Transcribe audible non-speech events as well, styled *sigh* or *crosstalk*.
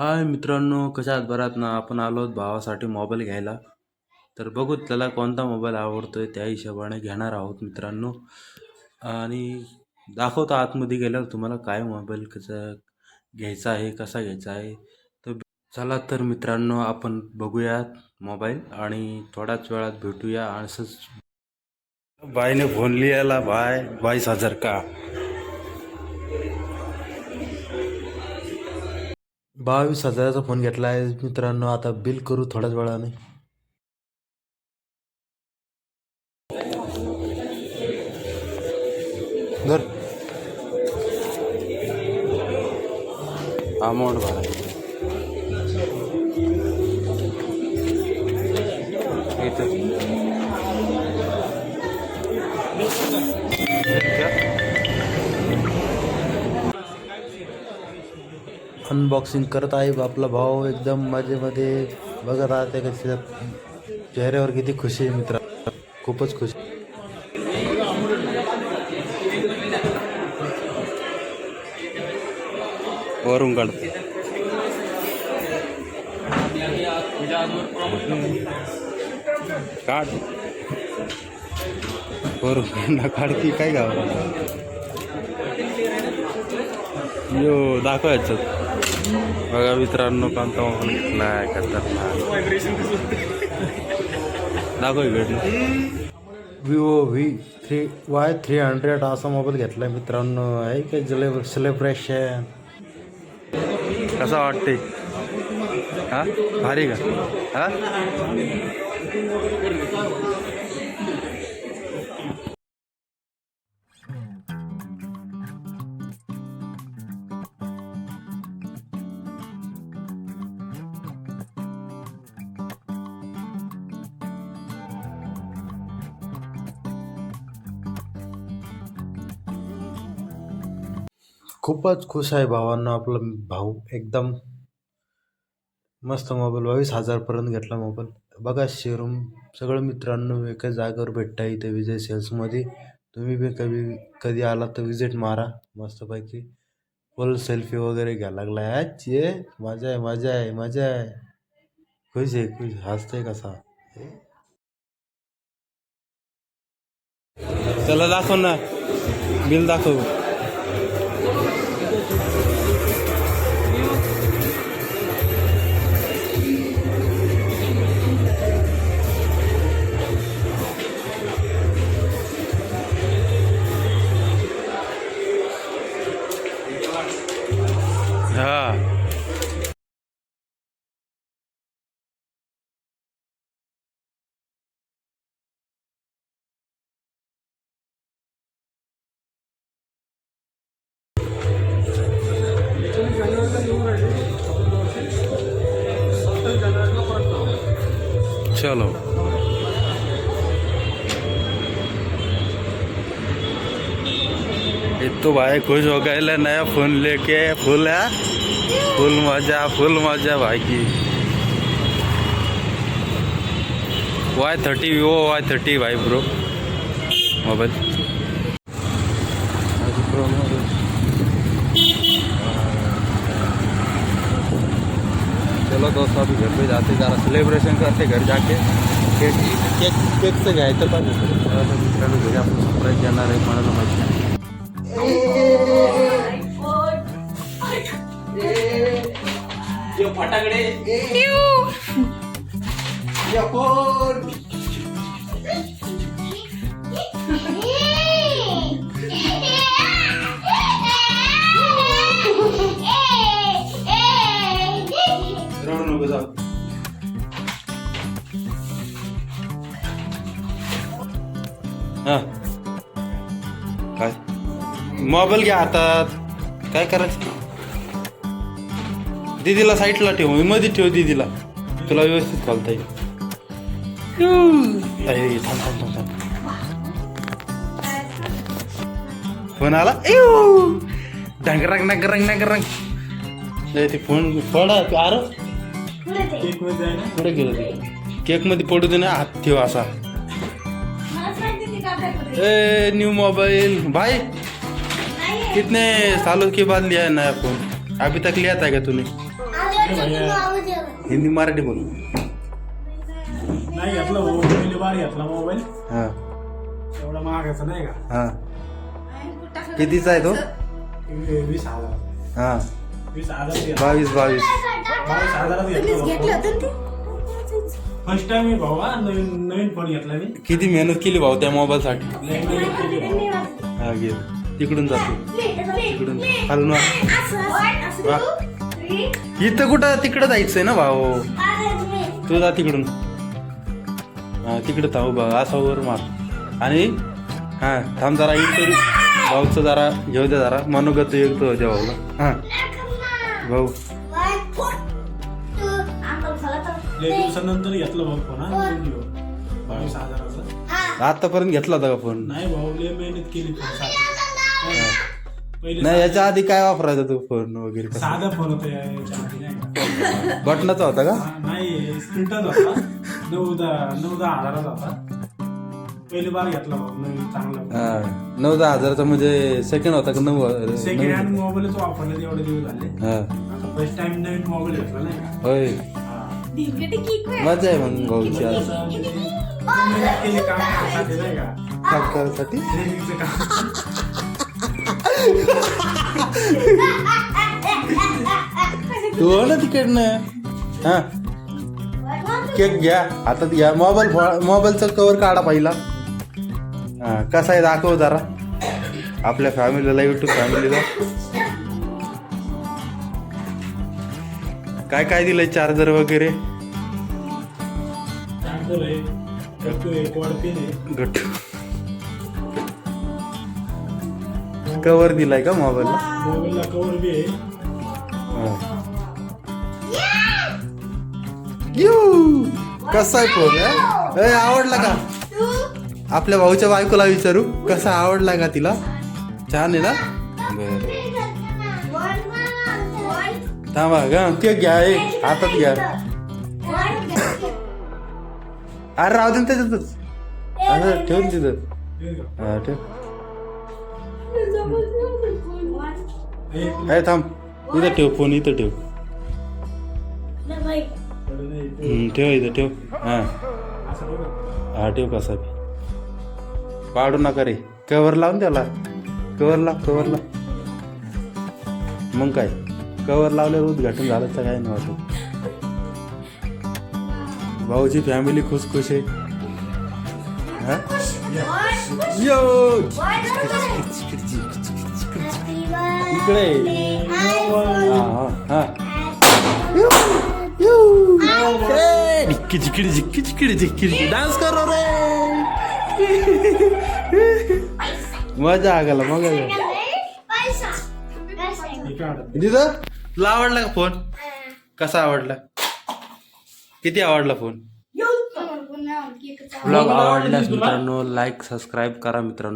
हाय मित्रांनो कशा आहात? बरात ना आपण आलो आहोत भावासाठी मोबाईल घ्यायला. तर बघू त्याला कोणता मोबाईल आवडतोय त्या हिशोबाने घेणार आहोत मित्रांनो. आणि दाखवतो आतमध्ये गेल्यावर तुम्हाला काय मोबाईल कसा घ्यायचा आहे कसा घ्यायचा आहे. तर चला तर मित्रांनो आपण बघूयात मोबाईल आणि थोड्याच वेळात भेटूया. आणि असंच. बाईने फोन लिहायला बाय बावीस हजार का? बावीस हजाराचा फोन घेतला आहे मित्रांनो आता बिल करू थोड्याच वेळाने. धर. अमाऊंट भरा. अनबॉक्सिंग करत आहे. आपला भाऊ एकदम मजेमध्ये बघत आहे. ते चेहऱ्यावर किती खुशी आहे मित्र. खूपच खुशी. वरून काढतो काढ. वरून काढ. की काय गाव यो दाखवायचं बघा मित्रांनो मोबाईल घेतलाय खतरनाक. दाखव इकडनं. Vivo V three Y three hundred असा मोबाईल घेतलाय मित्रांनो. आहे काय जले सेलिब्रेशन कसा वाटते हा? भारी का? हा? खूपच खुश आहे भावांना आपला भाऊ. एकदम मस्त मोबाईल बावीस हजारपर्यंत घेतला मोबाईल बघा शोरूम सगळं मित्रांनो एका जागेवर भेटता इथे विजय सेल्समध्ये. तुम्ही बी कधी कधी आला तर विजिट मारा. मस्तपैकी फुल सेल्फी वगैरे घ्यायला लागला आहे. ये मजा आहे मजा आहे मजा आहे. खुश आहे खुश. हसतंय कसा? चला दाखव ना. बिल दाखव. चलो। तो भाई खुश हो गए नया फ़ोन लेके फुल है? फुल मज़ा फुल मज़ा भाई की। Y thirty Vivo Y thirty भाई ब्रो मोबाइल। चलो दोस्तों अभी घर पे जाते जरा सेलिब्रेशन करते घर जाके। केक केक केक से घ्यायचं पाहिजे मित्रांनो घरी आपण सरप्राईज देणार आहे कोणाला माहिती नाही. रडू मोबाईल घ्या हातात काय करायचं? दीदीला साईडला ठेव मी मध्ये ठेव दीदीला. तुला व्यवस्थित घालता येईल. फोन आला? डंगरंग डंगरंग डंगरंग ए, ते फोन फोडा अरे कुठे गेलं ते? केकमध्ये पडू दे ना हात ठेव असा. ए न्यू मोबाइल भाई कितने सालों के बाद लिया है नया फोन अभी तक लिया था क्या तूने? हिंदी मराठी बोल। नाही घेतला भाऊ पहिली बार घेतला मोबाईल. हां. एवढा महागाचा नाही का? हां. कितीचा आहे तो? वी- वीस हजार. हां. वीस हजार घेतला. बावीस बावीस. बावीस हजारात घेतला फर्स्ट टाइम मी भाऊ हा, नवीन नवीन फोन घेतला मी. किती मेहनत केली भाऊ त्या मोबाईलसाठी? लई मेहनत केली भाऊ. हा घे. तिकडून जातो तिकडून हलून वा. इथं कुठं? तिकडं जायचंय ना भाऊ? तू जा तिकडून. हा तिकडं थांबू बघ. असा वर मार. आणि हा थांब जरा इंटरव्ह्यू भाऊचं जरा घेऊ दे जरा. मनोगत येतो होत्या भाऊला. हा. भाऊ. दिवसानंतर घेतला भाऊ फोन हा. बावीस हजाराचा. आतापर्यंत घेतला होता का फोन? नाही भाऊ लय मेहनत केली फोन पहिले नाही याच्या आधी काय वापरायचा तू फोन वगैरे कसा? साधा फोन होता या- याच्या आधी नाही का? बटनाचा होता का? हा, नाही स्क्रीनटच होता. नऊ दहा नऊ दहा हजाराचा होता. पहिली बार घेतला भाऊ नवीन चांगला. हा नऊ दहा हजाराचा म्हणजे सेकंड होता का नऊ सेकंड नऊ- हँड मोबाईलच वापरले एवढे दिवस झाले. हा. आता फर्स्ट टाइम नवीन मोबाईल घेतला नाही का? होय. हा. मजा आहे मग भाऊची आज. असं मेहनत केली कामसाठी नाही का? काम करायसाठी? ट्रेनिंगचं काम. तू हो ना *laughs* तिकडनं? हा? केक घ्या. आता घ्या मोबाईल मोबाईलचा कवर काढा पहिला. हा कसा आहे दाखव जरा. आपल्या फॅमिलीला युट्यूब फॅमिलीला काय काय दिलंय चार्जर वगैरे? चार्जर आहे. गट्टू. कवर दिलाय का मोबाईलला मोबाईलला कवर बी आहे. हा. यू! कसा आहे फोन हा? ए, आवडला का? आपल्या भाऊच्या बायकोला विचारू कसा आवडला का तिला? छान आहे ना? बर. थांबा ग केक घ्या ए, हातात घ्या. अरे राहू दे ना त्याच्यातच. असं ठेवून तिथं? हा ठेव. काय थांब. इथं ठेव फोन इथं ठेव. ठेव इथं ठेव. हा. हा ठेव कसा बी. पाडू नका रे. कवर लावून त्याला कवर लाव कवर लाव. मग काय? कवर लावल्यावर उद्घाटन झालं तर काय नाही वाटत. भाऊची फॅमिली खुश खुश आहे. हा? यो इकडे हा हा हा यू, यू. ए, झिक्की झिक्की झिक्की झिक्की झिक्की डान्स करो रे मजा आगाला मग. तिथं तुला आवडला का फोन कसा आवडला किती आवडला फोन ब्लॉग आवडल्यास मित्रांनो लाईक सबस्क्राईब करा मित्रांनो.